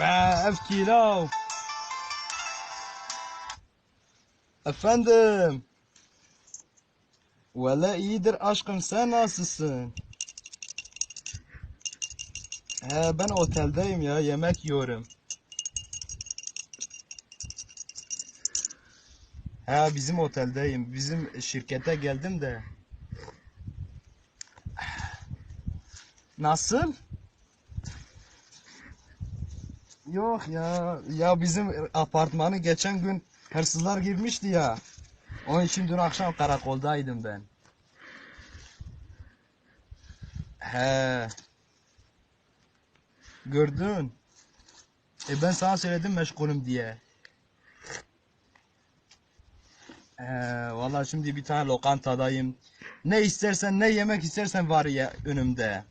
Ev kilo. Efendim. Valla iyidir aşkım sen nasılsın? He ben oteldeyim ya yemek yiyorum. He bizim oteldeyim. Bizim şirkete geldim de. Nasıl? Yok ya. Ya bizim apartmanı geçen gün hırsızlar girmişti ya. Onun için dün akşam karakoldaydım ben. He. Gördün. E ben sana söyledim meşgulüm diye. Ee, valla şimdi bir tane lokantadayım. Ne istersen ne yemek istersen var ya önümde.